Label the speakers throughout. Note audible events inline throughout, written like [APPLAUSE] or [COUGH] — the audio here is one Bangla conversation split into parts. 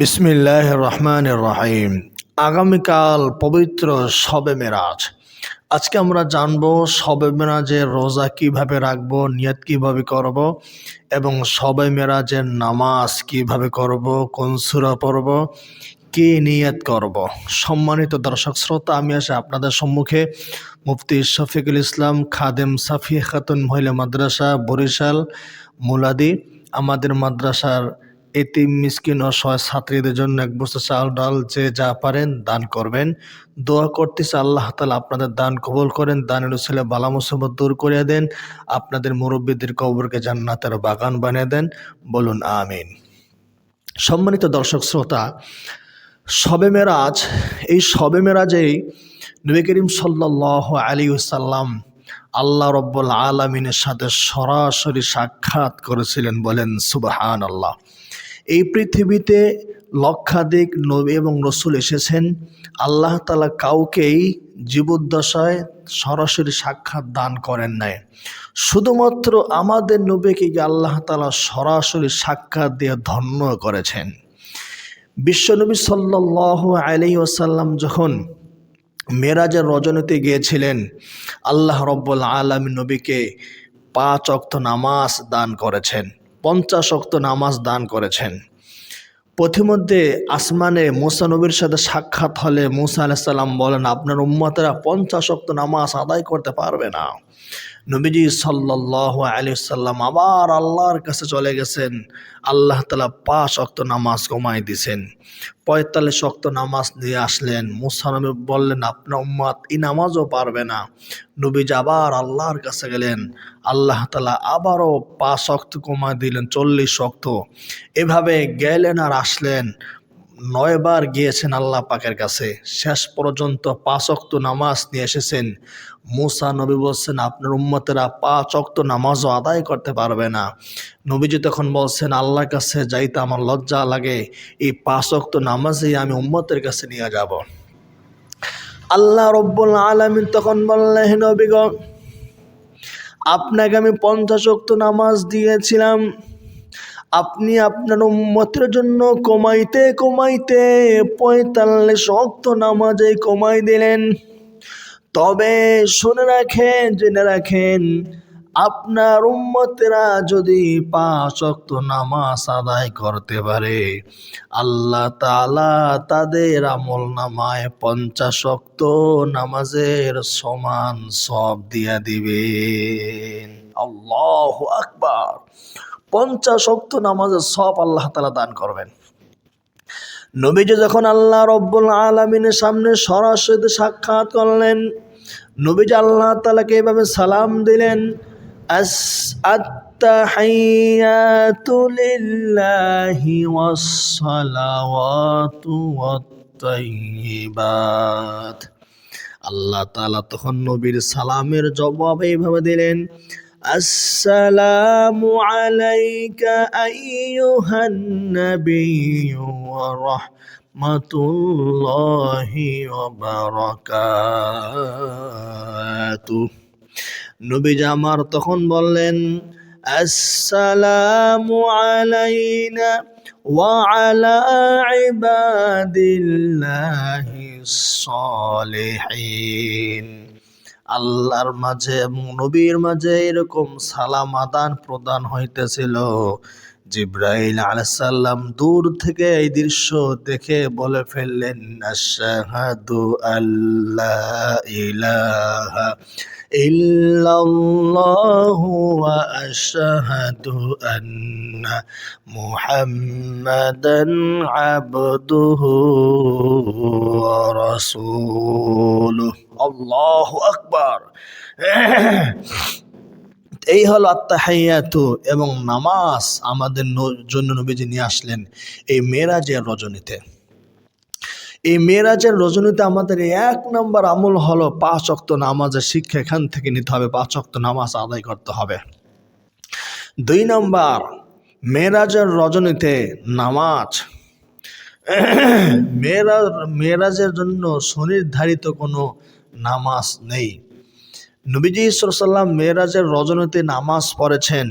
Speaker 1: বিসমিল্লাহ রহমান রহিম। আগামীকাল পবিত্র শবে মেরাজ। আজকে আমরা জানব শবে মেরাজের রোজা কীভাবে রাখব, নিয়ত কীভাবে করব এবং শবে মেরাজের নামাজ কীভাবে করব, কোন সুরা পড়ব, কি নিয়ত করব। সম্মানিত দর্শক শ্রোতা, আমি আসে আপনাদের সম্মুখে মুফতি শফিকুল ইসলাম, খাদেম সাফি খাতুন মহিলা মাদ্রাসা, বরিশাল, মুলাদি। আমাদের মাদ্রাসার এতিম মিসকিন ও ছাত্রীদের জন্য এক বস্তু চাল, ডাল যে যা পারেন দান করবেন। দোয়া করতেছে আল্লাহ তালা আপনাদের দান কবল করেন, দানের ছেলে বালা মুসিবত দূর করিয়ে দেন, আপনাদের মুরব্বীদের কবরকে জান্নাতের বাগান বানিয়ে দেন। বলুন, আমিন। সম্মানিত দর্শক শ্রোতা, শবে মেরাজ, এই শবে মেরাজেই নবী করিম সাল্লাহ আলী সাল্লাম আল্লাহ রব্বুল আলমিনের সাথে সরাসরি সাক্ষাৎ করেছিলেন বলেন সুবাহান আল্লাহ এই পৃথিবীতে লক্ষাধিক নবী এবং রসুল এসেছেন। আল্লাহ তালা কাউকেই জীবদ্দশায় সরাসরি সাক্ষাৎ দান করেন নাই। শুধুমাত্র আমাদের নবীকে আল্লাহ তালা সরাসরি সাক্ষাৎ দিয়ে ধন্য করেছেন। বিশ্বনবী সাল্লাহ আলি ওসাল্লাম যখন মেরাজের রজনীতে গিয়েছিলেন। আল্লাহ রব্বুল আলম নবীকে পাঁচ অক্ত নামাজ দান করেছেন, পঞ্চাশ অক্ত নামাজ দান করেছেন। পথিমধ্যে আসমানে মুসা নবীর সাথে সাক্ষাৎ হলে মুসা আলাইসাল্লাম বলেন, আপনার উম্মতেরা পঞ্চাশ অক্ত নামাজ আদায় করতে পারবে না। নবীজি সাল্লাহ আলী সাল্লাম আবার আল্লাহর কাছে চলে গেছেন। আল্লাহ তালা পাঁচ অক্ত নামাজ কমাই দিছেন। পঁয়তাল্লিশ অক্ত নামাজ নিয়ে আসলেন। মুসানবী বললেন আপনার উম্মাদ, এই নামাজও পারবে না। নবীজি আবার আল্লাহর কাছে গেলেন। আল্লাহ তালা আবারও পাঁচ অক্ত কমাই দিলেন, চল্লিশ অক্ত এভাবে গেলেন আর আসলেন। নয়বার গিয়েছেন আল্লাহ পাকের কাছে। শেষ পর্যন্ত পাঁচ অক্ত নামাজ নিয়ে এসেছেন। মুসা নবী বলছেন, আপনার উম্মতেরা পাঁচ অক্ত নামাজও আদায় করতে পারবে না। নবীজি তখন বলছেন, আল্লাহর কাছে যাইতে আমার লজ্জা লাগে। এই পাঁচ অক্ত নামাজেই আমি উম্মতের কাছে নিয়ে যাব। আল্লাহ রব্বুল আলমিন তখন বললেন নবীগ আপনাকে আমি পঞ্চাশ অক্ত নামাজ দিয়েছিলাম। আপনি আপনার উম্মতের জন্য কমাইতে কমাইতে পঁয়তাল্লিশ অক্ত নামাজে কমাই দিলেন। তবে শুনে রাখেন, জেনে রাখেন, আপনার উম্মতেরা যদি পাঁচ অক্ত নামাজ আদায় করতে পারে, আল্লাহ তালা তাদের আমল নামায় পঞ্চাশ অক্ত নামাজের সমান সব দিয়া দিবেন। আল্লাহ আকবার। পঞ্চাশ অক্ত নামাজের সব আল্লাহ তালা দান করবেন নবীজি যখন আল্লাহ রব্বুল আলমিনের সামনে সরাসরি সাক্ষাৎ করলেন নবীজি আল্লাহ তালাকে এভাবে সালাম দিলেন আস التحيات لله والصلوات والطيبات আল্লাহ তালা তখন নবীর সালামের জবাব এইভাবে দিলেন السلام عليك أيها النبي ورحمة الله وبركاته نبي جامر تخن بلن السلام علينا وعلى عباد الله الصالحين আল্লাহর মাঝে এবং নবীর মাঝে এরকম সালাম আদান প্রদান হইতেছিল। জিব্রাইল আলাইসাল্লাম দূর থেকে এই দৃশ্য দেখে বলে ফেললেন, আশহাদু আল্লাহ ইলাহা ইল্লাল্লাহু ওয়া আশহাদু আন্না মুহাম্মাদান আবদুহু ওয়া রাসূলুহু। আল্লাহু আকবার। এই হলো আত্মা আত্মাহাইয়াতু এবং নামাজ আমাদের জন্য নবীজি নিয়ে আসলেন এই মেরাজের রজনীতে। এই মেয়েরাজের রজনীতে আমাদের এক নম্বর আমল হলো পাঁচ অক্ত নামাজের শিক্ষা এখান থেকে নিতে হবে, পাঁচ অক্ত নামাজ আদায় করতে হবে। দুই নম্বর, মেয়েরাজের রজনীতে নামাজ। মেয়েরাজ মেয়েরাজের জন্য সুনির্ধারিত কোনো নামাজ নেই। নবীজি সাল্লাম মেয়েরাজের রজনীতে নামাজ পড়েছেন।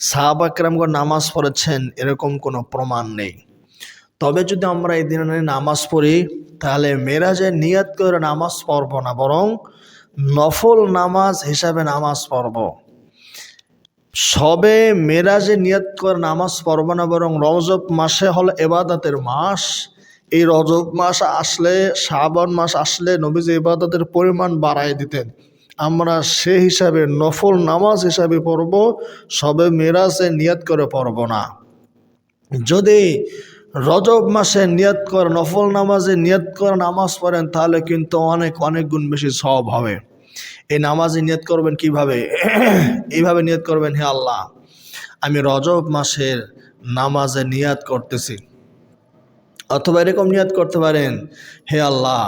Speaker 1: সাহাবাকরামগণ নামাজ পড়েছেন, এরকম কোনো প্রমাণ নেই। তবে যদি আমরা এই দিনে নামাজ পড়ি, তাহলে মেরাজের নিয়ত করে নামাজ পড়ব না, বরং নফল নামাজ হিসাবে নামাজ পড়ব। সবে মেরাজে নিয়ত করে নামাজ পড়ব না, বরং রজব মাসে হলো এবাদতের মাস। এই রজব মাস আসলে, শ্রাবণ মাস আসলে নবীজ ইবাদতের পরিমাণ বাড়ায় দিতেন। আমরা সে হিসাবে নফল নামাজ হিসাবে পড়ব, সবে মেরাজে নিয়াত করে পড়ব না। যদি রজব মাসে নিয়ত করে, নফল নামাজে নিয়ত করে, নামাজ পড়েন, তাহলে কিন্তু অনেক অনেক গুণ বেশি সব হবে। এই নামাজে নিয়াত করবেন কীভাবে? এইভাবে নিয়াত করবেন, হে আল্লাহ, আমি রজব মাসের নামাজে নিয়াত করতেছি। অথবা এরকম নিয়াত করতে পারেন, হে আল্লাহ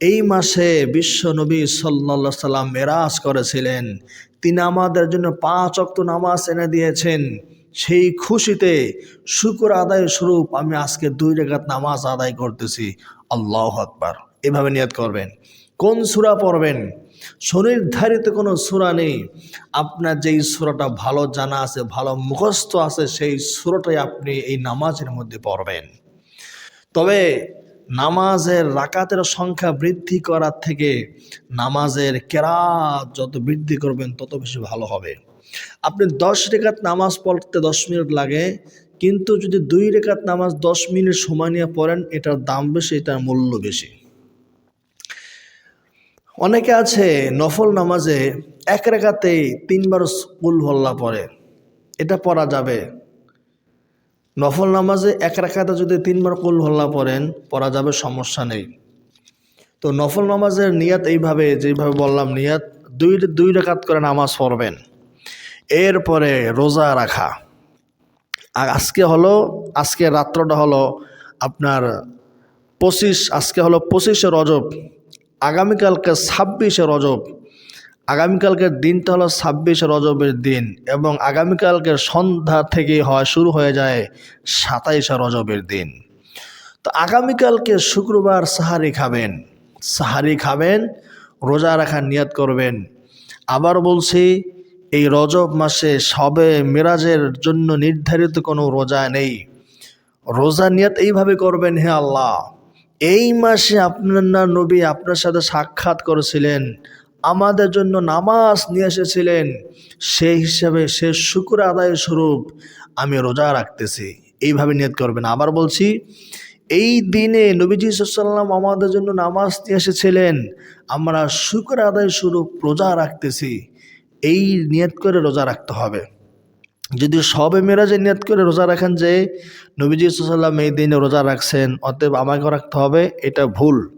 Speaker 1: এই মাসে বিশ্ব নবী সাল্লা সাল্লাম মেরাজ করেছিলেন। তিনি আমাদের জন্য পাঁচ অক্ত নামাজ এনে দিয়েছেন। সেই খুশিতে শুকুর আদায় স্বরূপ আমি আজকে দুই রেখাত নামাজ আদায় করতেছি। আল্লাহ আকবার। এভাবে নিয়াত করবেন। কোন সুরা পড়বেন? সুনির্ধারিত কোনো সুরা নেই। আপনার যেই সুরাটা ভালো জানা আছে, ভালো মুখস্থ আছে, সেই সুরাটাই আপনি এই নামাজের মধ্যে পড়বেন। তবে নামাজের রাকাতের সংখ্যা বৃদ্ধি করার থেকে নামাজের কেরাত যত বৃদ্ধি করবেন, তত বেশি ভালো হবে। আপনি দশ রেখাত নামাজ পড়তে দশ মিনিট লাগে, কিন্তু যদি দুই রেখাত নামাজ দশ মিনিট সময় নিয়ে পড়েন, এটার দাম বেশি, এটার মূল্য বেশি। অনেকে আছে নফল নামাজে এক রেখাতেই তিনবার কুল হল্লা পড়ে। এটা পড়া যাবে। নফল নামাজে এক রেখাতে যদি তিনবার কুল হল্লা পড়েন, পড়া যাবে সমস্যা নেই। তো নফল নামাজের নিয়াত এইভাবে, যেভাবে বললাম নিয়াত, দুই দুই রেখাত করে নামাজ পড়বেন। এরপরে রোজা রাখা। আর আজকে হলো, আজকে রাত্রটা হলো আপনার পঁচিশ, আজকে হলো পঁচিশে রজব, আগামীকালকে ছাব্বিশে রজব আগামীকালকের দিনটা হলো ছাব্বিশে রজবের দিন এবং আগামীকালকের সন্ধ্যা থেকে হয়, শুরু হয়ে যায় সাতাইশে রজবের দিন। তো আগামীকালকে শুক্রবার সাহারি খাবেন। সাহারি খাবেন, রোজা রাখার নিয়াত করবেন। আবার বলছি, এই রজব মাসে সবে মেরাজের জন্য নির্ধারিত কোনো রোজা নেই। রোজা নিয়াত এইভাবে করবেন, হে আল্লাহ, এই মাসে আপনার নবী আপনার সাথে সাক্ষাৎ করেছিলেন আমাদের জন্য নামাজ নিয়ে এসেছিলেন। সেই হিসাবে সে শুকুর আদায় স্বরূপ আমি রোজা রাখতেছি। এইভাবে নিয়ত করবেন। আবার বলছি, এই দিনে নবীজি সাল্লাম আমাদের জন্য নামাজ নিয়ে এসেছিলেন। আমরা শুকুর আদায় স্বরূপ রোজা রাখতেছি। এই নিয়ত করে রোজা রাখতে হবে। যদি সবে মেরাজে নিয়ত করে রোজা রাখেন যে নবীজি সাল্লাম এই দিনে রোজা রাখছেন, অতএব আমাকে রাখতে হবে, এটা ভুল।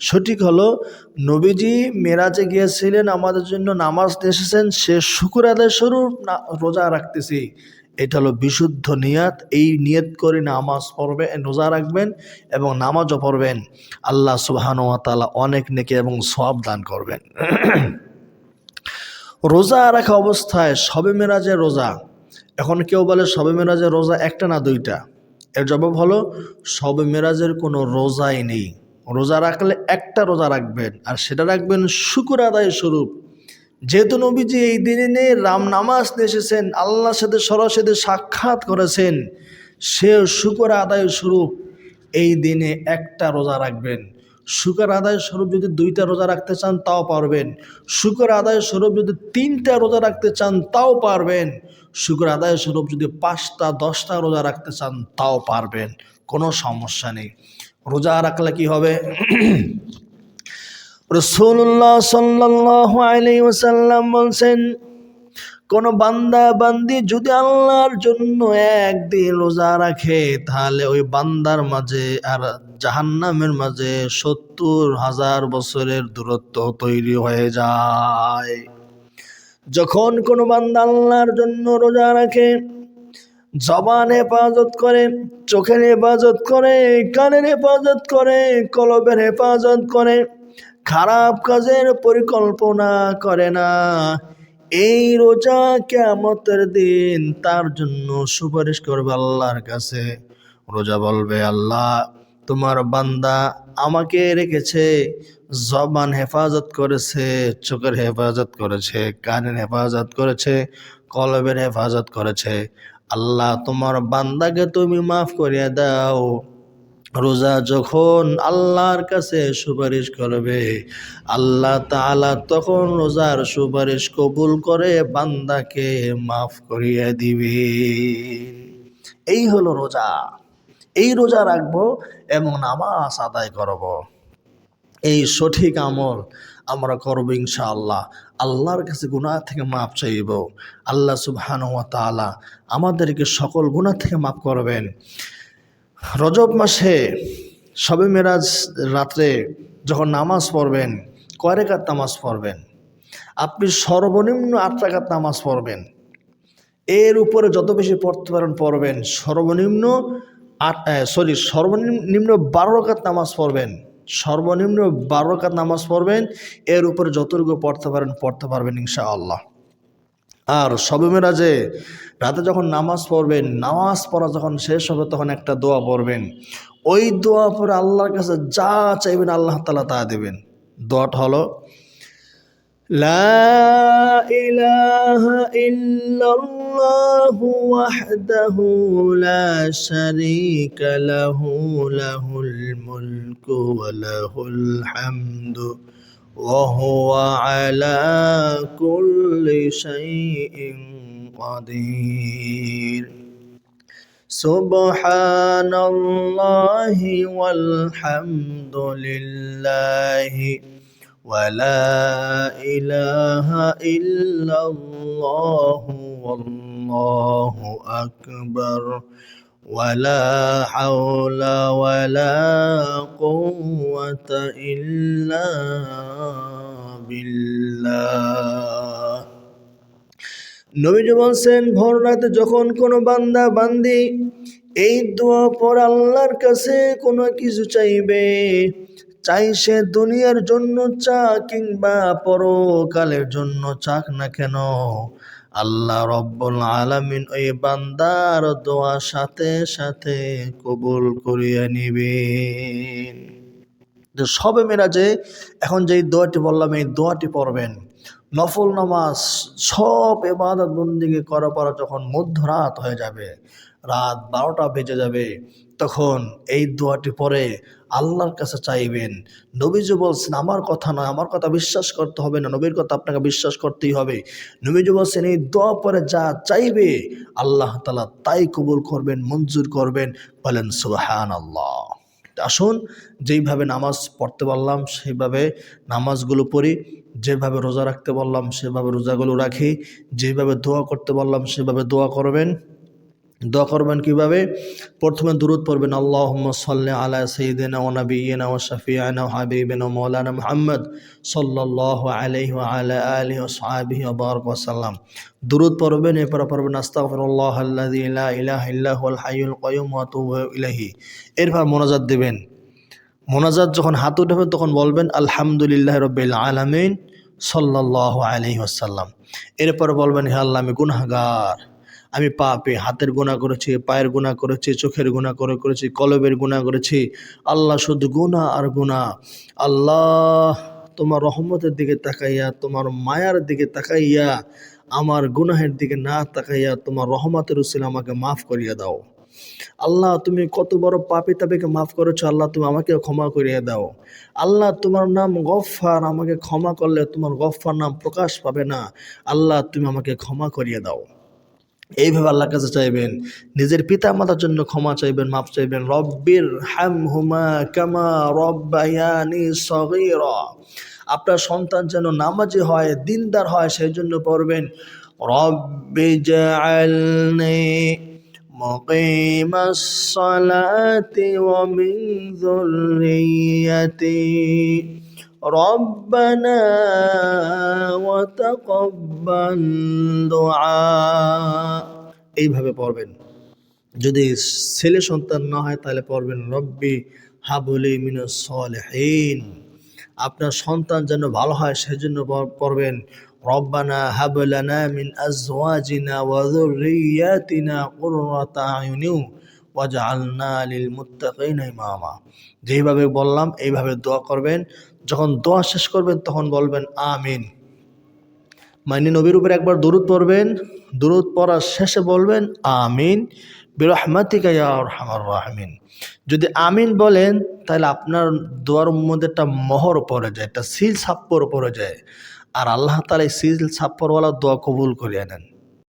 Speaker 1: সঠিক হলো, নবীজি মেরাজে গিয়েছিলেন, আমাদের জন্য নামাজ এসেছেন, সে শুকুর আদায় স্বরূপ রোজা রাখতেছি। এটা হলো বিশুদ্ধ নিয়াত, এই নিয়ত করে নামাজ পড়বে রোজা রাখবেন এবং নামাজও পড়বেন। আল্লাহ সুবাহানুয়াতালা অনেক নেকে এবং সব দান করবেন। [CLEARS THROAT] রোজা রাখা অবস্থায় সবে মেরাজের রোজা এখন কেউ বলে সবে মেরাজের রোজা একটা না দুইটা? এর জবাব হলো, সবে মেরাজের কোনো রোজাই নেই। রোজা রাখলে একটা রোজা রাখবেন, আর সেটা রাখবেন শুকুর আদায় স্বরূপ। যেহেতু নবীজি এই দিনে রাম নামাজ এসেছেন, আল্লাহর সাথে সরাসরি সাক্ষাৎ করেছেন সে শুকুর আদায় স্বরূপ। এই দিনে একটা রোজা রাখবেন। শুকর আদায় স্বরূপ যদি দুইটা রোজা রাখতে চান, তাও পারবেন। শুকর আদায় স্বরূপ যদি তিনটা রোজা রাখতে চান, তাও পারবেন। শুকর আদায় স্বরূপ যদি পাঁচটা, দশটা রোজা রাখতে চান, তাও পারবেন। কোনো সমস্যা নেই। রোজা রাখলে কি হবে? [CLEARS THROAT] রসুল্লাহ সাল্লাহ আলাই ওসাল্লাম বলছেন, কোন বান্দা, বান্দি যদি আল্লাহর জন্য একদিন রোজা রাখে, তাহলে ওই বান্দার মাঝে আর জাহান্নামের মাঝে সত্তর হাজার বছরের দূরত্ব তৈরি হয়ে যায়। যখন কোনো বান্দা আল্লাহর জন্য রোজা রাখে, জবান হেফাজত করে, চোখের হেফাজত করে, কানের হেফাজত করে, কলবের হেফাজত করে, খারাপ কাজের পরিকল্পনা করে না। এই রোজা কেমতের দিন তার জন্য সুপারিশ করবে আল্লাহর কাছে। রোজা বলবে, আল্লাহ তোমার বান্দা আমাকে রেখেছে, জবান হেফাজত করেছে, চোখের হেফাজত করেছে, কানের হেফাজত করেছে, কলবের হেফাজত করেছে। আল্লাহ, তোমার বান্দাকে তুমি মাফ করিয়া দাও। রোজা যখন আল্লাহর কাছে সুপারিশ করবে, আল্লাহ তাআলা তখন রোজার সুপারিশ কবুল করে বান্দাকে মাফ করিয়ে দিবে। এই হলো রোজা। এই রোজা রাখব এবং নামাজ আদায় করব। এই সঠিক আমল আমরা করব ইনশাআল্লাহ। আল্লাহর কাছে গুনাহ থেকে মাপ চাইব। আল্লাহ সুবহানাহু ওয়া তাআলা আমাদেরকে সকল গুণা থেকে মাফ করবেন। রজব মাসে সবে মেরাজ রাত্রে যখন নামাজ পড়বেন, কয় নামাজ পড়বেন? আপনি সর্বনিম্ন আট রাকাত নামাজ পড়বেন। এর উপরে যত বেশি পড়তে পারেন, পড়বেন। সর্বনিম্ন আট সরি সর্বনিম্ন বারো রাকাত নামাজ পড়বেন। সর্বনিম্ন বারো রাকাত নামাজ পড়বেন। এর উপরে যতটুকু পড়তে পারেন, পড়তে পারবেন ইনশাআল্লাহ। আর সবে মেরাজে রাতে যখন নামাজ পড়বেন, নামাজ পড়া যখন শেষ হবে, তখন একটা দোয়া পড়বেন। ওই দোয়া পরে আল্লাহর কাছে যা চাইবেন, আল্লাহ তালা তা দেবেন। দোয়াটা হলো لا إله إلا الله وحده لا شريك له له الملك وله الحمد وهو على كل شيء قدير سبحان الله والحمد لله ولا إله إلا الله والله أكبر ولا حول ولا قوة إلا بالله নবীজি বলছেন ভোর রাতে যখন কোনো বান্দা বান্দি এই দোয়া পর আল্লাহর কাছে কোনো কিছু চাইবে চাই সে দুনিয়ার জন্য চা কিংবা পরকালের জন্য চাক না কেন? আল্লাহ রব্বুল আলামিন ওই বান্দার দোয়া সাথে সাথে কবুল করিয়া নিবেন। যে সবে মেরাজে এখন যেই দোয়াটি বললাম, এই দোয়াটি পড়বেন। নফল নামাজ, সব এবাদত বন্দিকে করা পরা যখন মধ্যরাত হয়ে যাবে, রাত বারোটা বেজে যাবে, তখন এই দোয়াটি পরে আল্লাহর কাছে চাইবেন। নবীজি বলছেন, আমার কথা নয়, আমার কথা বিশ্বাস করতে হবে না, নবীর কথা আপনাকে বিশ্বাস করতেই হবে। নবীজি বলছেন, এই দোয়া পরে যা চাইবে, আল্লাহ তালা তাই কবুল করবেন, মঞ্জুর করবেন। বলেন সুবাহান আল্লাহ আসুন, যেইভাবে নামাজ পড়তে পারলাম সেইভাবে নামাজগুলো পড়ি। যেভাবে রোজা রাখতে বললাম, সেভাবে রোজাগুলো রাখি। যেভাবে দোয়া করতে বললাম, সেভাবে দোয়া করবেন। দোয়া করবেন কীভাবে? প্রথমে দূরত পড়বেন আল্লাহ সাল্লি আলা সঈদিনা ও নবীনা ও শফিয়ানা হাবিবিনা মৌলানা মোহাম্মদ সাল্লাহ আলহি আলা আলহি ও সাহাবিহি বারক ওসাল্লাম দূরত পড়বেন, এরপর পড়বেন, আস্তাগফিরুল্লাহ আল্লাযী লা ইলাহা ইল্লা হুয়াল হাইয়ুল কাইয়্যুম ওয়া আতুবু ইলাইহি। এরপর মোনাজাত দেবেন। মোনাজাত যখন হাত উঠাবেন, তখন বলবেন, আলহামদুলিল্লাহ রবিল আলমিন সাল্লাহ আলহি আসাল্লাম এরপর বলবেন, হে আল্লাহ, আমি গুনাহগার। আমি পাপে হাতের গুণা করেছি, পায়ের গুণা করেছি, চোখের গুণা করে, করেছি, কলবের গুণা করেছি। আল্লাহ শুধু গুণা আর গুণা আল্লাহ তোমার রহমতের দিকে তাকাইয়া, তোমার মায়ার দিকে তাকাইয়া, আমার গুনাহের দিকে না তাকাইয়া, তোমার রহমতের উসিল আমাকে মাফ করিয়া দাও। আল্লাহ তুমি কত বড় পাপি তাপিকে মাফ করেছ, আল্লাহ তুমি আমাকে ক্ষমা করিয়ে দাও। আল্লাহ তোমার নাম গফফার, আমাকে ক্ষমা করলে তোমার গফফার নাম প্রকাশ পাবে না। আল্লাহ তুমি আমাকে ক্ষমা করিয়ে দাও। এইভাবে আল্লাহর কাছে চাইবেন নিজের পিতা মাতার জন্য ক্ষমা চাইবেন মাফ চাইবেন রব্বির হাম হুমা কামা রব্বায়ানি সগীরা আপনার সন্তান যেন নামাজি হয় দিনদার হয় সেই জন্য পড়বেন রব্বি জাআলনি مقيم الصلاة ومن ذريتي ربنا وتقبل دعاء এইভাবে পড়বেন যদি ছেলে সন্তান না হয় তাহলে পড়বেন রব্বি হাবলি মিনাস সলিহিন আপনার সন্তান যেন ভালো হয় সেজন্য পড়বেন রব্বানা হাবলানা মিন আজওয়াজিনা ওয়া যুররিয়াতিনা কুররাতা আয়ুনিউ ওয়াজআলনা যেইভাবে বললাম, এইভাবে দোয়া করবেন। যখন দোয়া শেষ করবেন, তখন বলবেন, আমিন। মানে নবীর উপর একবার দরুদ পড়বেন। দরুদ পড়ার শেষে বলবেন, আমিন বিরহমাতিকা ইয়া আরহামার রাহমিন। যদি আমিন বলেন, তাহলে আপনার দোয়ার মধ্যে একটা মোহর পড়ে যায়, একটা সিল ছাপ্পর পড়ে যায়। আর আল্লাহ তালা এই সিল ছাপ্পরওয়ালা দোয়া কবুল করিয়ে নেন।